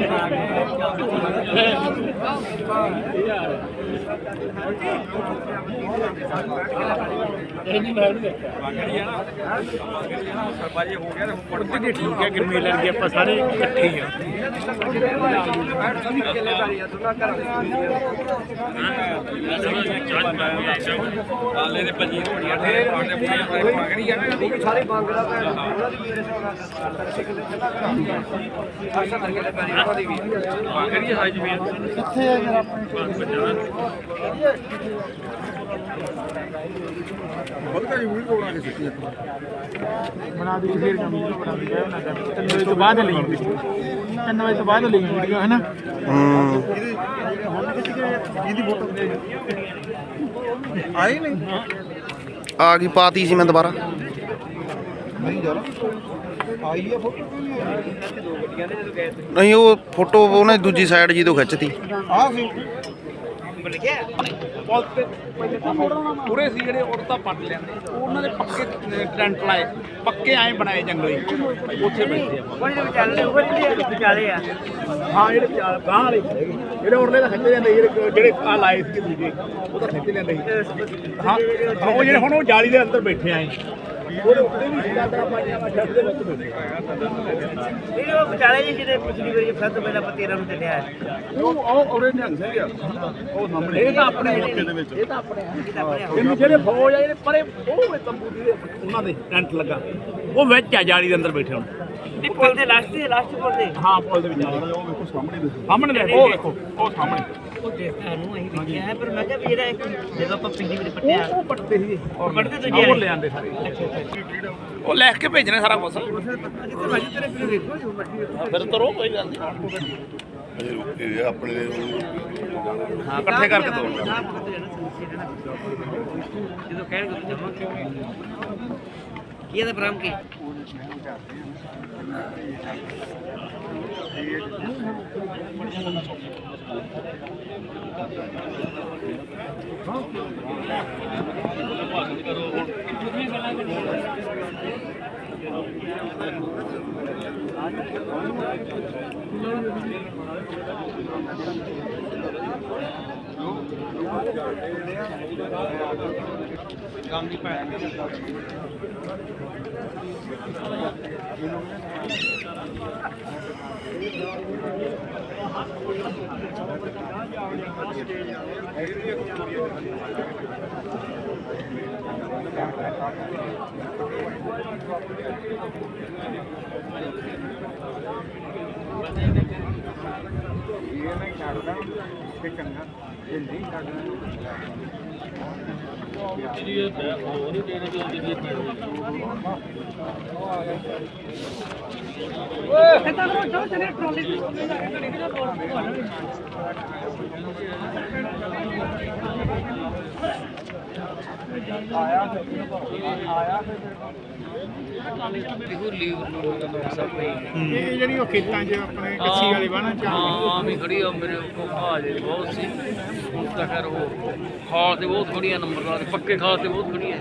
Yeah. ਉੱਥੇ ਠੀਕ ਹੈ ਕਿੰਨੀ ਲੜਕੀ ਆਪਾਂ ਸਾਰੇ ਇਕੱਠੇ ਹੀ ਆ ਆਲੇ ਦੇ ਪੰਜੀ ਹੋਣੀਆਂ ਤੇ ਸਾਡੇ ਪੁੜੀਆਂ ਤੇ ਮੰਗਣੀ ਨਾ ਸਾਰੇ ਬੰਗਲਾ ਭੈਣ ਉਹਨਾਂ ਦੀ ਮੇਰੇ ਨਾਲ ਸਿੱਖ ਦੇ ਚੱਲਾ ਕਰਾਂ ਅਰਸ਼ਾ ਕਰਕੇ ਤੇ ਉਹਦੀ ਵੀ ਮੰਗਣੀ ਆ ਜ਼ਮੀਨ ਕਿੱਥੇ ਹੈ ਜਰਾ ਆਪਣੇ? ਬਣਾ ਦੀ ਫੇਰ ਜ਼ਮੀਨ ਬਣਾ ਦੀ ਗਏ ਉਹਨਾਂ ਦਾ ਤਿੰਨ ਵਜੇ ਤੋਂ ਬਾਅਦ ਲਈ ਤਿੰਨ ਵਜੇ ਤੋਂ ਬਾਅਦ ਲਈ ਵੀਡੀਓ ਹੈ ਨਾ ਹੂੰ। ਆਈ ਨਹੀਂ ਆ ਗਈ ਪਾਤੀ ਸੀ ਮੈਂ ਦੁਬਾਰਾ। ਨਹੀਂ ਯਾਰ ਆਈ ਹੈ ਫੋਟੋ ਨਹੀਂ ਉਹ ਫੋਟੋ ਉਹਨੇ ਦੂਜੀ ਸਾਈਡ ਜੀ ਤੋਂ ਖਿੱਚਤੀ। ਆ ਸੀ। ਪੂਰੇ ਸੀ ਜਿਹੜੇ ਔਰਤਾਂ ਪੱਟ ਲੈਂਦੇ। ਉਹਨਾਂ ਦੇ ਪੱਕੇ ਟੈਂਟ ਲਾਏ। ਪੱਕੇ ਐਂ ਬਣਾਏ ਜੰਗਲੀ। ਉੱਥੇ ਬੈਠੇ ਆ। ਕੋਈ ਨਹੀਂ ਵਿਚਾਲੇ ਉਹ ਜਿਹੜੇ ਵਿਚਾਲੇ ਆ। ਹਾਂ ਜਿਹੜੇ ਵਿਚਾਰ ਗਾਂ ਵਾਲੇ। ਹੈਗੇ। ਜਿਹੜੇ ਉਰਲੇ ਤਾਂ ਖਿੱਚੇ ਜਾਂਦੇ ਜਿਹੜੇ ਜਿਹੜੇ ਆ ਲਾਏ ਸੀ ਦੂਜੇ। ਉਹ ਤਾਂ ਲੈਂਦੇ ਹਾਂ, ਉਹ ਜਿਹੜੇ ਹੁਣ ਉਹ ਜਾਲੀ ਦੇ ਅੰਦਰ ਬੈਠੇ ਆਏ ਉਹਦੇ ਉੱਤੇ ਵੀ ਜ਼ਿਆਦਾ ਪਾਣੀਆਂ ਵਾ ਛੱਡ ਦੇ ਵਿੱਚ ਬੈਠੇ ਇਹ ਉਹ ਵਿਚਾਲੇ ਜੀ ਜਿਹੜੇ ਪਿਛਲੀ ਵਾਰੀ ਫਿਰ ਤੋਂ ਪਹਿਲਾਂ ਆਪਾਂ 13 ਨੂੰ ਚੱਲਿਆ ਉਹ ਉਹ ਉਹਦੇ ਨਿਹੰਗ ਸਿੰਘ ਆ ਉਹ ਸਾਹਮਣੇ। ਇਹ ਤਾਂ ਆਪਣੇ ਮੌਕੇ ਦੇ ਵਿੱਚ। ਇਹ ਤਾਂ ਆਪਣੇ ਆ। ਇਹ ਤਾਂ ਆਪਣੇ ਆ। ਇਹਨੂੰ ਜਿਹੜੇ ਫੌਜ ਆ ਜਿਹੜੇ ਪਰੇ ਉਹ ਵੇ ਤੰਬੂ ਦੇ ਉਹਨਾਂ ਦੇ ਟੈਂਟ ਲੱਗਾ। ਉਹ ਵਿੱਚ ਆ ਜਾਲੀ ਦੇ ਅੰਦਰ ਬੈਠੇ ਹੁਣ। ਨਹੀਂ ਪੁੱਲ ਦੇ ਲਾਸਟ ਤੇ ਲਾਸਟ ਪੁੱਲ ਦੇ। ਹਾਂ ਪੁੱਲ ਦੇ ਵਿੱਚ ਆ ਉਹ ਵੇਖੋ ਸਾਹਮਣੇ ਸਾਹਮਣੇ ਦੇਖੋ ਉਹ ਵੇਖੋ ਉਹ ਸਾਹਮਣੇ। ਉਹ ਦੇਖਿਆ ਨੂੰ ਅਸੀਂ ਵੇਖਿਆ ਹੈ ਪਰ ਮੈਂ ਕਿਹਾ ਵੀ ਜਿਹੜਾ ਇੱਕ ਜਦੋਂ ਆਪਾਂ ਪਿੰਡੀ ਵਿੱਚ ਪੱਟਿਆ। ਉਹ ਪੱਟਦੇ ਸੀ। ਉਹ ਪੱਟਦੇ ਦੂਜੇ ਉਹ। ਲੈ ਆਂਦੇ ਸਾਰੇ। ਉਹ ਲੈ ਕੇ ਭੇਜਣੇ ਸਾਰਾ ਕੁਝ ਭਾਜੀ ਤੇਰੇ ਫਿਰ ਵੇਖੋ ਜੋ ਮਰਜ਼ੀ ਫਿਰ ਤਰੋ ਕੋਈ ਗੱਲ ਨਹੀਂ। ਆਪਣੇ ਹਾਂ ਇਕੱਠੇ ਕਰਕੇ ਤੋੜ ਨਾ ਪਤਾ ਜਾਣਾ ਸਮੱਸਿਆ ਨਾ ਜਦੋਂ ਕਹਿਣਗੇ ਤਾਂ ਜਾਵਾਂਗੇ ਕੀ ਇਹਦਾ ਬ੍ਰਾਹਮ ਕੀ ਇਹ ਜਿਹੜੀ ਉਹ ਖੇਤਾਂ 'ਚ ਆਪਣੇ ਕੱਚੀ ਵਾਲੇ ਬਾਣਾ ਚ ਹਾਂ ਵੀ ਖੜੀ ਆ ਮੇਰੇ ਕੋਲ ਭਾਜੇ ਬਹੁਤ ਸੀ। ਹੁਣ ਤਾਂ ਖੈਰ ਉਹ ਖਾਸ ਤੇ ਬਹੁਤ ਖੜੀਆਂ ਨੰਬਰ ਵਾਲੇ ਪੱਕੇ ਖਾਸ ਤੇ ਬਹੁਤ ਖੜੀਆਂ।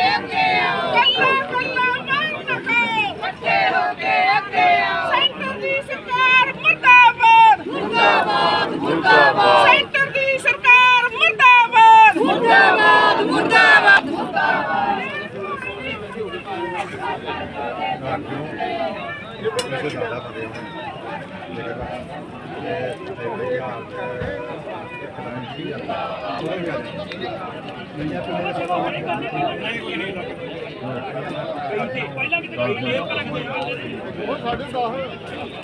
ਕੱਲਾ ਕੱਲਾ ਜਿਵੇਂ ਜ਼ਿਆਦਾ ਫਦੇ ਹੋਣ ਨਹੀਂ ਕੋਈ ਨਹੀਂ ਉਹ ਸਾਡੇ 10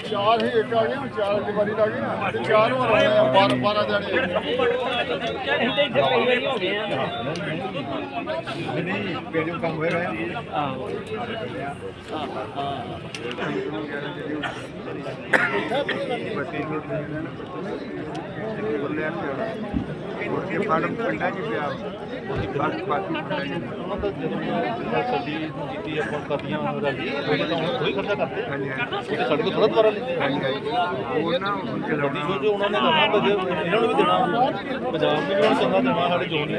ਚਾਰ ਹੀ ਇੱਕ ਆ ਗਏ, ਹੁਣ ਚਾਰ ਦੀ ਵਾਰੀ ਲੱਗ ਗਈ ਤੇ ਚਾਰ ਹੋਰ ਆਏ ਆ 12 12 ਜਾਣੇ ਇਹ ਫਾਰਮ ਪਿੰਡਾਂ 'ਚ ਪਿਆ ਬਾਕੀ ਬਾਕੀ ਪਿੰਡਾਂ 'ਚ ਹਾਂਜੀ ਹਾਂਜੀ ਸਾਡੇ ਕੋਲ ਥੋੜਾ ਦੁਬਾਰਾ ਲੈ ਹਾਂਜੀ। ਹਾਂਜੀ। ਉਹ ਨਾ ਖਿਲਾਉਣਾ ਜੋ ਉਹਨਾਂ ਨੇ ਕਰਨਾ ਤਾਂ ਇਹਨਾਂ ਨੂੰ ਵੀ ਦੇਣਾ ਪੰਜਾਬ ਨੂੰ ਵੀ ਚੰਗਾ ਦੇਣਾ ਸਾਡੇ ਜ਼ੋਨ ਨੇ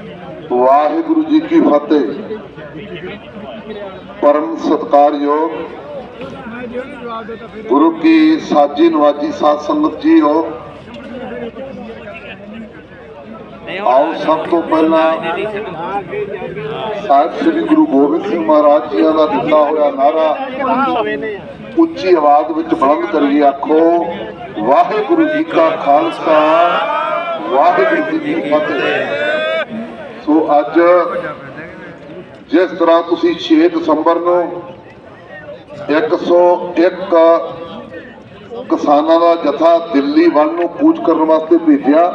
ਵਾਹਿਗੁਰੂ ਜੀ ਕੀ ਫਤਿਹ। ਪਰਮ ਸਤਕਾਰਯੋਗ ਗੁਰੂ ਕੀ ਸਾਜੀ ਨਵਾਜੀ ਸਾਧ ਸੰਗਤ ਜੀ ਹੋ। ਆਓ ਸਭ ਤੋਂ ਪਹਿਲਾਂ ਸਾਹਿਬ ਸ੍ਰੀ ਗੁਰੂ ਗੋਬਿੰਦ ਸਿੰਘ ਮਹਾਰਾਜ ਜੀ ਦਾ ਦਿੱਤਾ ਹੋਇਆ ਨਾਰਾ ਉੱਚੀ ਆਵਾਜ਼ ਵਿੱਚ ਬੁਲੰਦ ਕਰੀਏ ਆਖੋ, ਵਾਹਿਗੁਰੂ ਜੀ ਕਾ ਖਾਲਸਾ, ਵਾਹਿਗੁਰੂ ਜੀ ਕੀ ਫਤਿਹ। ਸੋ ਅੱਜ ਜਿਸ ਤਰ੍ਹਾਂ ਤੁਸੀਂ 6 ਦਸੰਬਰ ਨੂੰ 101 ਕਿਸਾਨਾਂ ਦਾ ਜਥਾ ਦਿੱਲੀ ਵੱਲ ਨੂੰ ਕੂਚ ਕਰਨ ਵਾਸਤੇ ਭੇਜਿਆ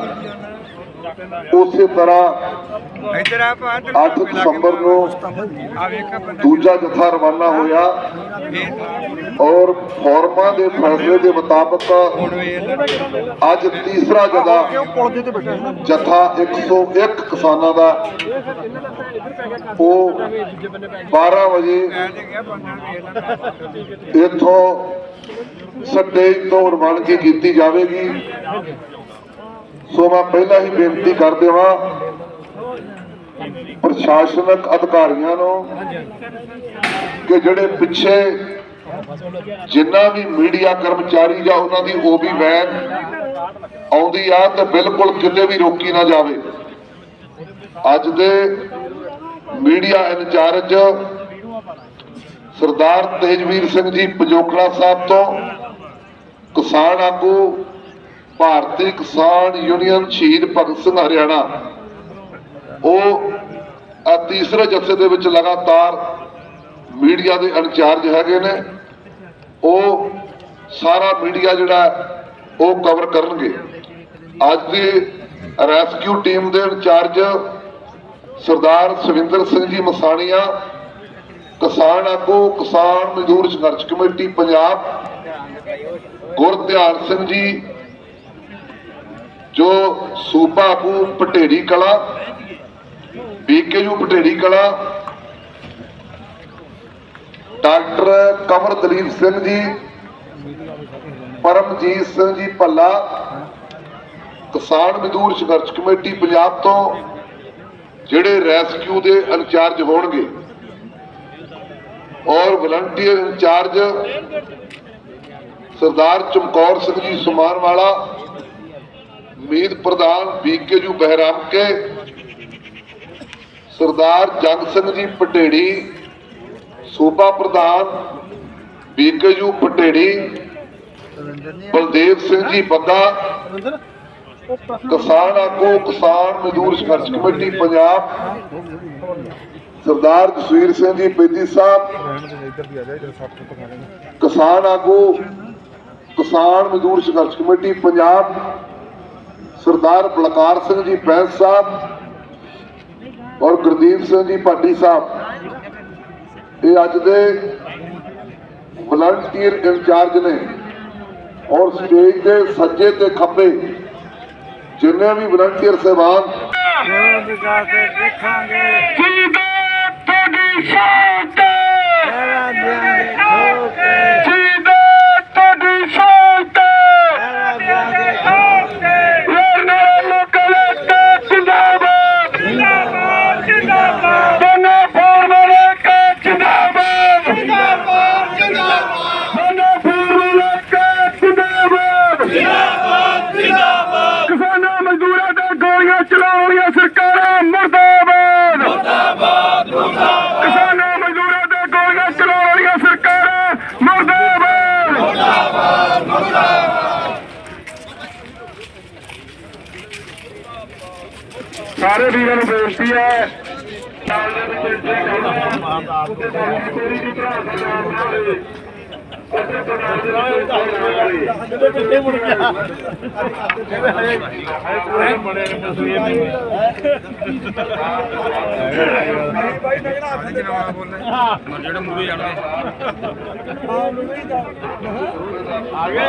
ਉਸੇ ਤਰ੍ਹਾਂ ਇੱਧਰ ਆ ਪਾ 8 ਦਸੰਬਰ ਨੂੰ ਦੂਜਾ ਜਥਾ ਰਵਾਨਾ ਹੋਇਆ। ਔਰ ਫੋਰਮਾਂ ਦੇ ਫੈਸਲੇ ਦੇ ਮੁਤਾਬਕ ਅੱਜ ਤੀਸਰਾ ਜਥਾ ਜਥਾ 101 ਕਿਸਾਨਾਂ ਦਾ। ਉਹ 12 ਵਜੇ ਇੱਥੋਂ ਸਟੇਜ ਤੋਂ ਰਵਾਨਗੀ ਕੀਤੀ ਜਾਵੇਗੀ? ਸੋ ਮੈਂ ਪਹਿਲਾਂ ਹੀ ਬੇਨਤੀ ਕਰਦੇ ਹਾਂ ਪ੍ਰਸ਼ਾਸਨਿਕ ਅਧਿਕਾਰੀਆਂ ਨੂੰ ਕਿ ਜਿਹੜੇ ਪਿੱਛੇ ਜਿੰਨਾ ਵੀ ਮੀਡੀਆ ਕਰਮਚਾਰੀ ਜਾਂ ਉਹਨਾਂ ਦੀ ਓਬੀ ਵੈਨ ਆਉਂਦੀ ਆ ਤੇ ਬਿਲਕੁਲ ਕਿਤੇ ਵੀ ਰੋਕੀ ਨਾ ਜਾਵੇ। ਅੱਜ ਦੇ media in charge Sardar Tejvir Singh ji Pajokra Sahib ਤੋਂ ਕਿਸਾਨ ਆਗੂ ਭਾਰਤੀ ਕਿਸਾਨ ਯੂਨੀਅਨ ਸ਼ਹੀਦ ਭਗਤ ਸਿੰਘ ਹਰਿਆਣਾ। ਉਹ ਆ ਤੀਸਰੇ ਜਥੇ ਦੇ ਵਿੱਚ ਲਗਾਤਾਰ ਮੀਡੀਆ ਦੇ ਇੰਚਾਰਜ ਹੈਗੇ ਨੇ। ਉਹ ਸਾਰਾ ਮੀਡੀਆ ਜਿਹੜਾ ਉਹ ਕਵਰ ਕਰਨਗੇ। ਅੱਜ ਦੀ ਰੈਸਕਿਊ ਟੀਮ ਦੇ ਇੰਚਾਰਜ ਸਰਦਾਰ ਸਵਿੰਦਰ ਸਿੰਘ ਜੀ ਮਸਾਣੀਆ, ਕਿਸਾਨ ਆਗੂ, ਕਿਸਾਨ ਮਜ਼ਦੂਰ ਸੰਘਰਸ਼ ਕਮੇਟੀ ਪੰਜਾਬ, ਗੁਰਧਿਆਨ ਸਿੰਘ ਜੀ ਜੋ ਸੂਬਾ ਆਗੂ ਪਟੇਰੀ ਕਲਾ, ਬੀਕੇਯੂ ਪਟੇਰੀ ਕਲਾ, ਡਾਕਟਰ ਕਮਰ ਦਲੀਪ ਸਿੰਘ ਜੀ, ਪਰਮਜੀਤ ਸਿੰਘ ਜੀ ਭੱਲਾ, ਕਿਸਾਨ ਮਜ਼ਦੂਰ ਸੰਘਰਸ਼ ਕਮੇਟੀ ਪੰਜਾਬ ਤੋਂ, ਜਿਹੜੇ ਰੈਸਕਿਊ ਦੇ ਇੰਚਾਰਜ ਹੋਣਗੇ, ਔਰ volunteer in charge Sardar Chamkaur Singh ji Suman ਵਾਲਾ ਮੀਤ ਪ੍ਰਧਾਨ ਬੀਕੇਯੂ ਬਹਿਰਾਮ ਕੇ, ਸਰਦਾਰ ਜੰਗ ਸਿੰਘ ਜੀ ਪਟੇੜੀ, ਸੂਬਾ ਪ੍ਰਧਾਨ ਬੀਕੇਯੂ ਪਟੇੜੀ, ਬਲਦੇਵ ਸਿੰਘ ਜੀ ਬੱਗਾ, ਕਿਸਾਨ ਆਗੂ, ਕਿਸਾਨ ਮਜ਼ਦੂਰ ਸੰਘਰਸ਼ ਕਮੇਟੀ ਪੰਜਾਬ, ਸਰਦਾਰ ਜਸਵੀਰ ਸਿੰਘ ਜੀ ਬੇਦੀ ਸਾਹਿਬ, ਕਿਸਾਨ ਆਗੂ, ਕਿਸਾਨ ਮਜ਼ਦੂਰ ਸੰਘਰਸ਼ ਕਮੇਟੀ ਪੰਜਾਬ ਸਰਦਾਰ ਬਲਕਾਰ ਸਿੰਘ ਜੀ ਬੈਂਸ ਸਾਹਿਬ ਔਰ ਗੁਰਦੀਪ ਸਿੰਘ ਜੀ ਭਾਟੀ ਸਾਹਿਬ। ਇਹ ਅੱਜ ਦੇ ਵਲੰਟੀਅਰ ਇੰਚਾਰਜ ਨੇ ਔਰ ਸਟੇਜ ਦੇ ਸੱਜੇ ਤੇ ਖੱਬੇ ਜਿੰਨੇ ਵੀ ਵਲੰਟੀਅਰ ਸਹਿਬਾਨ ਕਿਸਾਨਾਂ ਮਜ਼ਦੂਰਾਂ ਤੇ ਗੋਲੀਆਂ ਚਲਾਉਣ ਵਾਲੀਆਂ ਸਰਕਾਰਾਂ ਮੁਰਦਾਬਾਦ ਮੁਰਦਾਬਾਦ ਮੁਰਦਾਬਾਦ ਕਿਸਾਨਾਂ ਮਜ਼ਦੂਰਾਂ ਤੇ ਗੋਲੀਆਂ ਚਲਾਉਣ ਵਾਲੀਆਂ ਸਰਕਾਰਾਂ ਸਾਰੇ ਵੀਰਾਂ ਨੂੰ ਬੇਨਤੀ ਹੈ ਨਾਲ ਦੇ ਵਿੱਚ ਐਂਟਰੀ ਕਰਨਾ ਉਹਦੇ ਬਾਅਦ ਕੋਈ ਵੀ ਭਰਾ ਸਾਡਾ ਨਾ ਹੋਵੇ ਉੱਥੇ ਪ੍ਰਧਾਨ ਦੇ ਵਿੱਚ ਕੋਈ ਨਾ ਹੋਵੇ ਜਦੋਂ ਪਿੱਛੇ ਮੁੜ ਗਿਆ ਕਹਿੰਦੇ ਹਏ ਹਏ ਬੜੇ ਨੇ ਤਸਵੀਰ ਨਹੀਂ ਭਾਈ ਨਗੜਾ ਜਨਾਬ ਬੋਲੇ ਮਰ ਜਿਹੜੇ ਮੂਰੇ ਜਾਣਦੇ ਆ ਗਏ?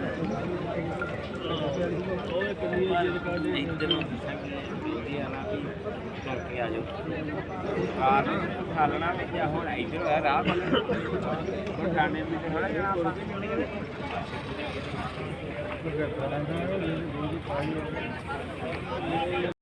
ਇਧਰੋਂ ਵਧੀਆ ਨਾ ਵੀ ਕਰਕੇ ਆ ਜਾਓ। ਕਾਰ ਖਾਲਣਾ ਵਿੱਚ ਹੁਣ ਇਧਰ ਹੈ ਰਾਹ ਪਰ ਖਾਣੇ ਵਿੱਚ ਥੋੜਾ ਜਿਹਾ ਆਪਾਂ